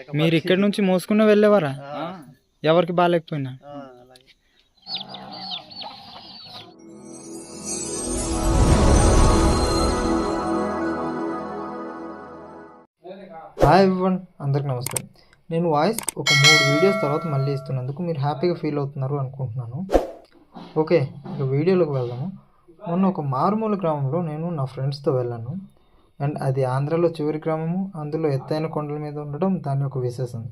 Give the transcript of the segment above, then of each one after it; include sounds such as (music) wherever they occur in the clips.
మీరు ఇక్కడి నుంచి మోసుకున్న వెళ్ళేవారా? ఎవరికి బాగాలేకపోయినా? అలాగే. హాయ్ ఎవ్రీవన్ అందరికి నమస్తే. నేను వాయిస్ ఒక మూడు వీడియోస్ తర్వాత మళ్ళీ ఇస్తున్నందుకు మీరు హ్యాపీగా ఫీల్ అవుతున్నారు అనుకుంటున్నాను. ఓకే ఇక వీడియోలోకి వెళ్దాము. మొన్న ఒక మారుమూల గ్రామంలో నేను నా ఫ్రెండ్స్తో వెళ్ళాను. అండ్ అది ఆంధ్రాలో చివరి గ్రామము అందులో ఎత్తైన కొండల మీద ఉండడం దాని ఒక విశేషం.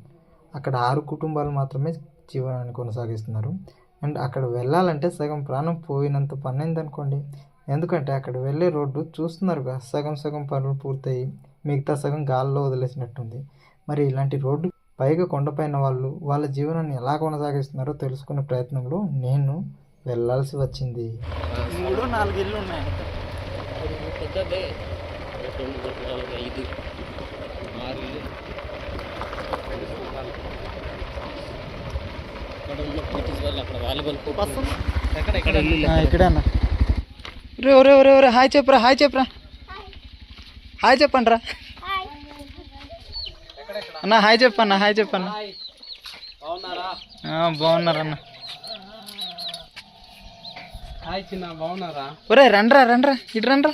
అక్కడ ఆరు కుటుంబాలు మాత్రమే జీవనాన్ని కొనసాగిస్తున్నారు. అండ్ అక్కడ వెళ్ళాలంటే సగం ప్రాణం పోయినంత పని అయిందనుకోండి ఎందుకంటే అక్కడ వెళ్ళే రోడ్డు చూస్తున్నారుగా సగం సగం పనులు పూర్తయి మిగతా సగం గాల్లో వదిలేసినట్టుంది. మరి ఇలాంటి రోడ్డు పైగా కొండపైన వాళ్ళు వాళ్ళ జీవనాన్ని ఎలా కొనసాగిస్తున్నారో తెలుసుకునే ప్రయత్నంలో నేను వెళ్ళాల్సి వచ్చింది. మూడు నాలుగు ఇల్లు ఉన్నాయి పెద్దదే రెండు మూడు నాలుగు ఐదు ఆరు ఇల్లు. అక్కడ ఉన్న బ్రిటిష్ వాళ్ళు అక్కడ వాలీబాల్ కోర్టు ఉంది. ఎక్కడ ఎక్కడ ఇల్లు ఆ, ఇక్కడే అన్న. రే ఒరే ఒరే ఒరే హాయ్ చెప్పరా హాయ్ చెప్పరా. హాయ్ చెప్పండి రా అన్న హాయ్ చెప్పన్న హాయ్ చెప్పన్న. బాగున్నారన్న. హాయ్ చిన్న బాగున్నారా? ఒరే రండ్రా రండ్రా ఇటు రండ్రా.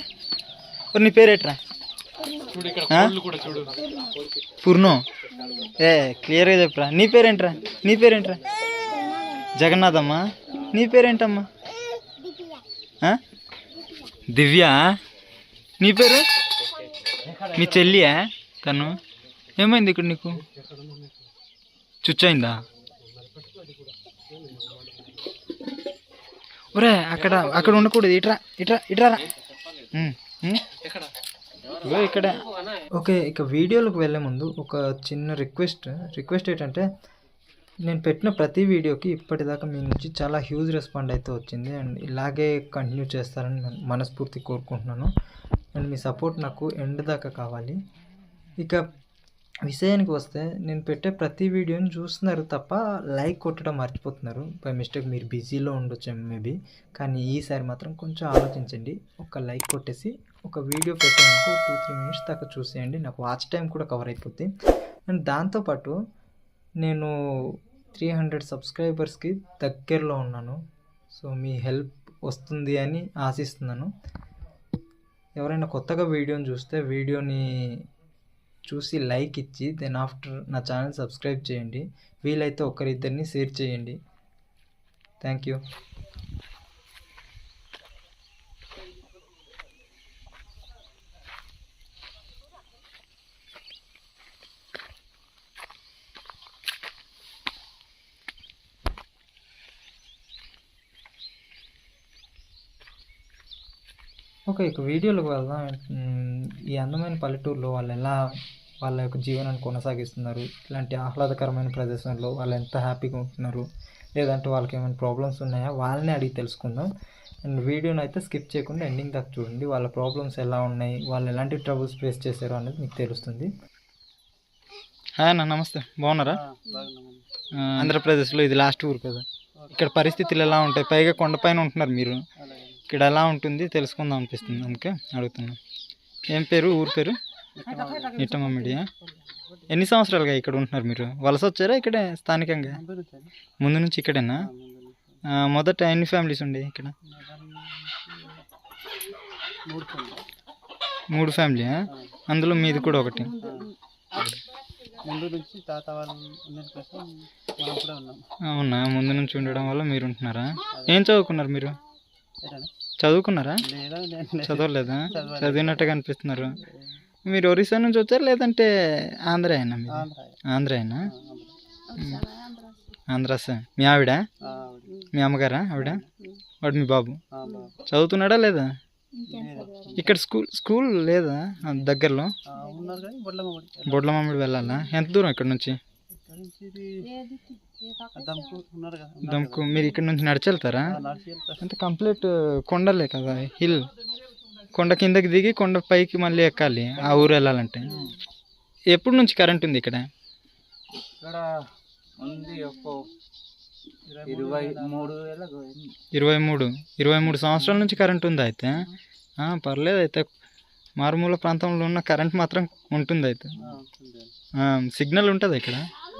ఒరే నీ పేరేట్రా? కూడా చూడు. పూర్ణం? ఏ క్లియర్గా చెప్పరా. నీ పేరేంట్రా? నీ పేరేంట్రా? జగన్నాథమ్మా? నీ పేరేంటమ్మా? దివ్య? నీ పేరు? మీ చెల్లియా? తను ఏమైంది ఇక్కడ నీకు? చుచ్చయిందా ఒరే అక్కడ అక్కడ ఉండకూడదు. ఇట్రా ఇట్రా ఇట్రా రా. ఉమ్, ఉమ్. ఎక్కడ ఇగో ఇక్కడ. ఓకే ఇక వీడియోలకు వెళ్ళే ముందు ఒక చిన్న రిక్వెస్ట్. రిక్వెస్ట్ ఏంటంటే నేను పెట్టిన ప్రతి వీడియోకి ఇప్పటిదాకా మీ నుంచి చాలా హ్యూజ్ రెస్పాండ్ అయితే వచ్చింది. అండ్ ఇలాగే కంటిన్యూ చేస్తారని నేను మనస్ఫూర్తి కోరుకుంటున్నాను. అండ్ మీ సపోర్ట్ నాకు ఎండ్ దాకా కావాలి. ఇక విషయానికి వస్తే నేను పెట్టే ప్రతి వీడియోని చూస్తున్నారు తప్ప లైక్ కొట్టడం మర్చిపోతున్నారు. బై మిస్టేక్ మీరు బిజీలో ఉండొచ్చు మేబీ కానీ ఈసారి మాత్రం కొంచెం ఆలోచించండి. ఒక లైక్ కొట్టేసి ఒక వీడియో పెట్టేందుకు టూ త్రీ మినిట్స్ దాకా చూసేయండి. నాకు వాచ్ టైం కూడా కవర్ అయిపోద్ది. అండ్ దాంతోపాటు నేను త్రీ హండ్రెడ్ సబ్స్క్రైబర్స్కి దగ్గరలో ఉన్నాను. సో మీ హెల్ప్ వస్తుంది అని ఆశిస్తున్నాను. ఎవరైనా కొత్తగా వీడియోని చూస్తే వీడియోని చూసి లైక్ ఇచ్చి దెన్ ఆఫ్టర్ నా ఛానల్ సబ్స్క్రైబ్ చేయండి. వీలైతే ఒకరిద్దరిని షేర్ చేయండి. Thank you. ఓకే ఇక వీడియోలోకి వెళ్దాం. ఈ అందమైన పల్లెటూరులో వాళ్ళు ఎలా వాళ్ళ యొక్క జీవనాన్ని కొనసాగిస్తున్నారు? ఇలాంటి ఆహ్లాదకరమైన ప్రదేశంలో వాళ్ళు ఎంత హ్యాపీగా ఉంటున్నారు? లేదంటే వాళ్ళకి ఏమైనా ప్రాబ్లమ్స్ ఉన్నాయా? వాళ్ళని అడిగి తెలుసుకుందాం. అండ్ వీడియోని అయితే స్కిప్ చేయకుండా ఎండింగ్ దాకా చూడండి. వాళ్ళ ప్రాబ్లమ్స్ ఎలా ఉన్నాయి? వాళ్ళు ఎలాంటి ట్రబుల్స్ ఫేస్ చేశారో అనేది మీకు తెలుస్తుంది. హాయ్ అన్న నమస్తే. బాగున్నారా? ఆంధ్రప్రదేశ్లో ఇది లాస్ట్ ఊరు కదా. ఇక్కడ పరిస్థితులు ఎలా ఉంటాయి? పైగా కొండపైన ఉంటున్నారు మీరు. ఇక్కడ ఎలా ఉంటుంది తెలుసుకుందాం అనిపిస్తుంది అందుకే అడుగుతున్నా. ఏం పేరు ఊరు పేరు? నిట్టమ్మ మీడియా. ఎన్ని సంవత్సరాలుగా ఇక్కడ ఉంటున్నారు మీరు? వలస వచ్చారా ఇక్కడే స్థానికంగా? ముందు నుంచి ఇక్కడేనా? మొదట ఎన్ని ఫ్యామిలీస్ ఉండే ఇక్కడ? మూడు ఫ్యామిలీయా ఫ్యామిలీ అందులో మీది కూడా ఒకటి. ముందు నుంచి తాత అవునా? ముందు నుంచి ఉండడం వల్ల మీరు ఉంటున్నారా? ఏం చదువుకున్నారు మీరు? చదువుకున్నారా? లేదా నేను లేదు. చదవలేదా. చదివినట్టుగా అనిపిస్తున్నారు మీరు ఒరిస్సా నుంచి వచ్చారు? లేదంటే ఆంధ్ర అయినా ఆంధ్ర. అయినా? ఆంధ్ర. సార్. మీ ఆవిడ. మీ అమ్మగారా ఆవిడ? వాడు మీ బాబు. చదువుతున్నాడా లేదా? ఇక్కడ స్కూల్ స్కూల్ లేదా? దగ్గరలో? ఆ, ఉన్నారు కానీ బొడ్ల మమ్మడి బొడ్ల మామిడి వెళ్ళాలా? ఎంత దూరం ఇక్కడ నుంచి? దమ్కు మీరు ఇక్కడ నుంచి నడిచి వెళ్తారా. అంటే కంప్లీట్ కొండలే కదా హిల్. కొండ కిందకి దిగి కొండ పైకి మళ్ళీ ఎక్కాలి ఆ ఊరు వెళ్ళాలంటే. ఎప్పటి నుంచి కరెంట్ ఉంది ఇక్కడ? ఇక్కడ ఉంది ఒక ఇరవై మూడు ఇరవై మూడు. ఇరవై మూడు సంవత్సరాల నుంచి కరెంట్ ఉందా అయితే. ఆ, పర్లేదు అయితే. మారుమూల ప్రాంతంలో ఉన్న కరెంట్ మాత్రం ఉంటుంది అయితే ఆ, ఉంటుంది. ఆ, సిగ్నల్ ఉంటుంది ఇక్కడ?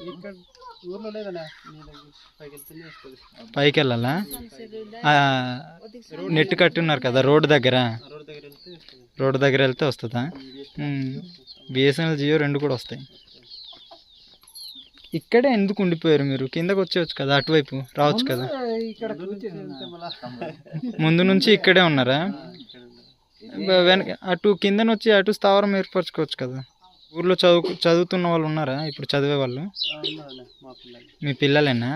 ఇక్కడ ఊర్లో లేదన్నా నీళ్ళకి పైకి వెళ్ళాలా ఆ, నెట్ కట్టున్నారు కదా రోడ్డు దగ్గర. ఆ రోడ్ దగ్గర వెళ్తే వస్తుంది. రోడ్డు దగ్గర వెళ్తే వస్తుందా? బిఎస్ఎన్ఎల్ జియో రెండు కూడా వస్తాయి. ఇక్కడే ఎందుకు ఉండిపోయారు మీరు? కిందకు వచ్చేవచ్చు కదా అటువైపు రావచ్చు కదా. ముందు (laughs) నుంచి ఇక్కడే ఉన్నారా? వెనక అటు కిందన వచ్చి అటు స్థావరం ఏర్పరచుకోవచ్చు కదా. ఊర్లో చదువు చదువుతున్న వాళ్ళు ఉన్నారా? ఇప్పుడు చదివే వాళ్ళు? మా పిల్లలు. మీ పిల్లలేనా.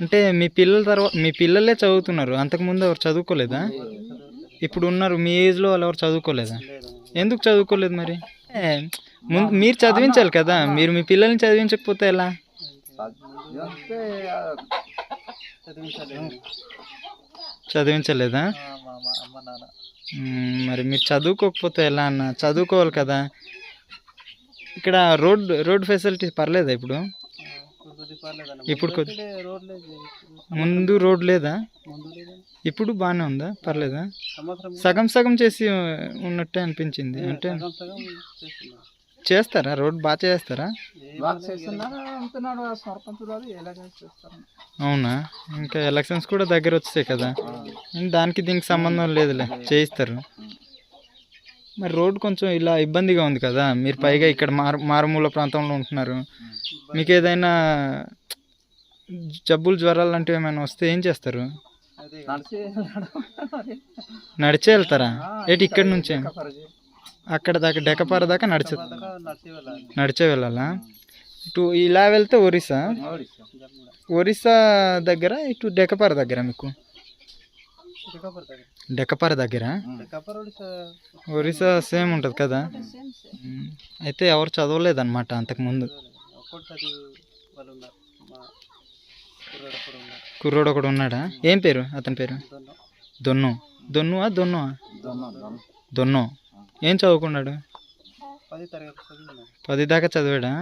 అంటే మీ పిల్లల తర్వాత మీ పిల్లలే చదువుతున్నారు. అంతకుముందు ఎవరు చదువుకోలేదా? ఇప్పుడు ఉన్నారు మీ ఏజ్లో వాళ్ళు ఎవరు చదువుకోలేదా? లేదు. ఎందుకు చదువుకోలేదు మరి? ముందు మీరు చదివించాలి కదా. మీరు మీ పిల్లల్ని చదివించకపోతే ఎలా? చదివించాలి చదివించలేదా. మరి మీరు చదువుకోకపోతే ఎలా అన్న? చదువుకోవాలి కదా. ఇక్కడ రోడ్ రోడ్ ఫెసిలిటీ పర్లేదా ఇప్పుడు? ఇప్పుడు కొద్ది- రోడ్ లేదు. ముందు రోడ్ లేదా? ఇప్పుడు బాగానే ఉందా? పర్లేదా? సగం సగం చేసి ఉన్నట్టే అనిపించింది. అంటే చేస్తారా? రోడ్ బాగా చేస్తారు? అవునా? ఇంకా ఎలక్షన్స్ కూడా దగ్గర వచ్చాయి కదా. దానికి దీనికి సంబంధం లేదులే. చేయిస్తారు. మరి రోడ్ కొంచెం ఇలా ఇబ్బందిగా ఉంది కదా. మీరు పైగా ఇక్కడ మారు మారుమూల ప్రాంతంలో ఉంటున్నారు. మీకు ఏదైనా జబ్బులు జ్వరాలు లాంటివి ఏమైనా వస్తే ఏం చేస్తారు? నడిచే వెళ్తారా? ఏంటి ఇక్కడ నుంచే? అక్కడ దాకా డెకపార దాకా నడిచే నడిచే వెళ్ళాలా? ఇటు ఇలా వెళ్తే ఒరిస్సా? ఒరిస్సా దగ్గర ఇటు డెకపార దగ్గర మీకు? శ్రీకాకుళం దగ్గర? ఒరిస్సా? సేమ్ ఉంటుంది కదా. అయితే ఎవరు చదవలేదన్నమాట అంతకుముందు. ఒక్కటి చదివి వాళ్ళు ఉన్నారు మా కుర్రాడు ఒకడు ఉన్నాడా ఏం పేరు అతని పేరు? దొన్ను. దొన్ను. దొన్నువా దొన్నువా? దొన్ను ఏం చదువుకున్నాడు? పది దాకా చదివాడా?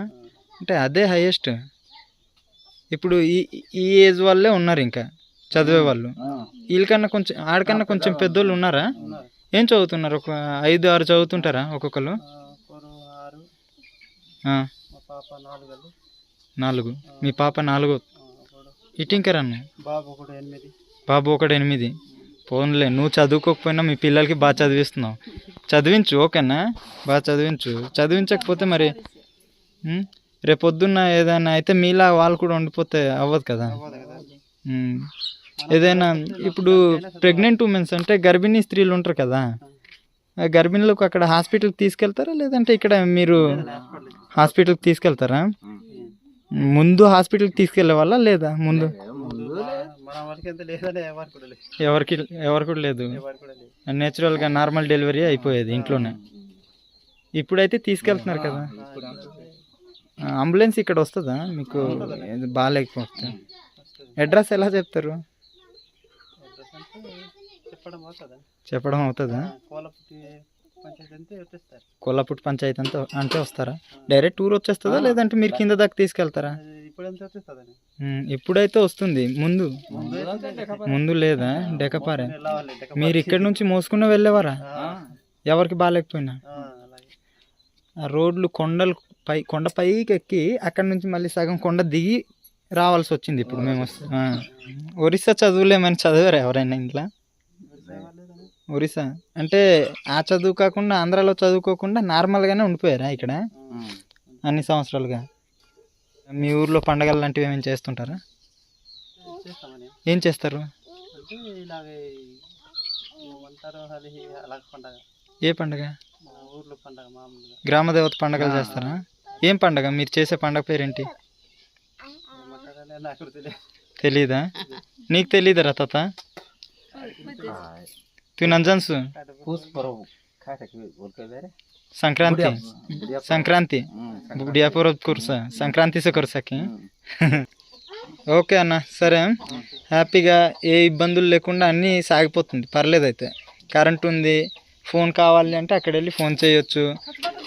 అంటే అదే హైయెస్ట్. ఇప్పుడు ఈ ఈ ఏజ్ వాళ్ళే ఉన్నారు ఇంకా. చదివే వాళ్ళు. వీళ్ళకన్నా కొంచెం ఆడికన్నా కొంచెం పెద్దోళ్ళు ఉన్నారా. ఏం చదువుతున్నారు? ఒక ఐదు ఆరు చదువుతుంటారా ఒక్కొక్కరు నాలుగు. మీ పాప నాలుగు. ఇటింకరన్ను? బాబు ఒకటి ఎనిమిది. పోన్లే నువ్వు చదువుకోకపోయినా మీ పిల్లలకి బాగా చదివిస్తున్నావు. చదివించు ఓకేనా? బాగా చదివించు. చదివించకపోతే మరి రేపొద్దున్న ఏదైనా అయితే మీలా వాళ్ళు కూడా ఉండిపోతే అవ్వదు కదా? ఏదైనా ఇప్పుడు ప్రెగ్నెంట్ ఉమెన్స్ అంటే గర్భిణీ స్త్రీలు ఉంటారు కదా ఆ గర్భిణులకు అక్కడ హాస్పిటల్కి తీసుకెళ్తారా? లేదంటే ఇక్కడ మీరు హాస్పిటల్కి తీసుకెళ్తారా? ముందు హాస్పిటల్కి తీసుకెళ్ళే వాళ్ళ లేదా? ముందు? ఎవరికి ఎవరు కూడా లేదు. నేచురల్గా నార్మల్ డెలివరీ అయిపోయేది ఇంట్లోనే. ఇప్పుడైతే తీసుకెళ్తున్నారు కదా. అంబులెన్స్ ఇక్కడ వస్తుందా మీకు? బాగాలేకపోతే. అడ్రస్ ఎలా చెప్తారు? చెప్పడం అవుతుందా? చెప్పడం అవుతుందా? కోలపుట్టి పంచాయతీ అంతే వచ్చేస్తారు. కొల్లపుట్టు పంచాయతీ అంతా అంటే వస్తారా? డైరెక్ట్ టూర్ వచ్చేస్తుందా లేదంటే మీరు కింద దాకా తీసుకెళ్తారా? అది ఇప్పుడు ఎంత వచ్చేస్తుందని. ఉమ్, ఇప్పుడైతే వస్తుంది? ముందు? ముందు లేదా? డెకపారే. మీరు ఇక్కడి నుంచి మోసుకుని వెళ్ళేవారా? ఎవరికి బాగాలేకపోయినా? అలాగే. ఆ రోడ్లు కొండలు పై కొండ పైకి ఎక్కి అక్కడ నుంచి మళ్ళీ సగం కొండ దిగి రావాల్సి వచ్చింది ఇప్పుడు మేము. ఒరిస్సా చదువులేమని చదివారా ఎవరైనా ఇంట్లో? ఒరిస్సా? అంటే ఆ చదువు కాకుండా ఆంధ్రాలో చదువుకోకుండా నార్మల్గానే ఉండిపోయారా ఇక్కడ? అన్ని సంవత్సరాలుగా. మీ ఊర్లో పండగలు లాంటివి ఏమైనా చేస్తుంటారా? ఏం చేస్తారు? ఏ పండగ? గ్రామదేవత పండగలు చేస్తారా? ఏం పండగ? మీరు చేసే పండగ పేరేంటి? తెలీదా? నీకు తెలీదరా తాత? తూ నంజన్సు. సంక్రాంతి. సంక్రాంతి. బుడియా పర్వ కురుసా. సంక్రాంతి సే ఓకే అన్న సరే. హ్యాపీగా ఏ ఇబ్బందులు లేకుండా అన్నీ సాగిపోతుంది. పర్లేదు అయితే కరెంట్ ఉంది. ఫోన్ కావాలి అంటే అక్కడ వెళ్ళి ఫోన్ చేయొచ్చు.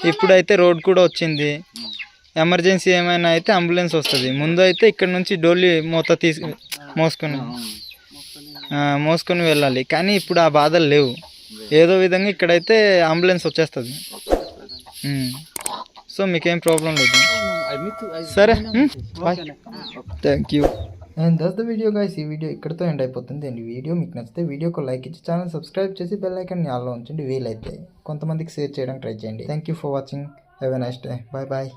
ఇప్పుడైతే రోడ్ కూడా వచ్చింది. ఎమర్జెన్సీ ఏమైనా అయితే అంబులెన్స్ వస్తుంది. ముందు అయితే ఇక్కడ నుంచి డోలి మూత తీసు మోసుకొని మోసుకొని వెళ్ళాలి. కానీ ఇప్పుడు ఆ బాధలు లేవు. ఏదో విధంగా ఇక్కడైతే అంబులెన్స్ వచ్చేస్తుంది. సో మీకేం ప్రాబ్లం లేదు. సరే bye. Thank you. And this the video guys. ఈ వీడియో ఇక్కడతో ఎండ్ అయిపోతుంది. అండ్ వీడియో మీకు నచ్చితే వీడియోకి లైక్ ఇచ్చి ఛానల్ సబ్స్క్రైబ్ చేసి బెల్ ఐకాన్ని ఆల్లో ఉంచండి. వీలైతే కొంతమందికి షేర్ చేయడానికి ట్రై చేయండి. Thank you for watching. Have a nice day. Bye bye.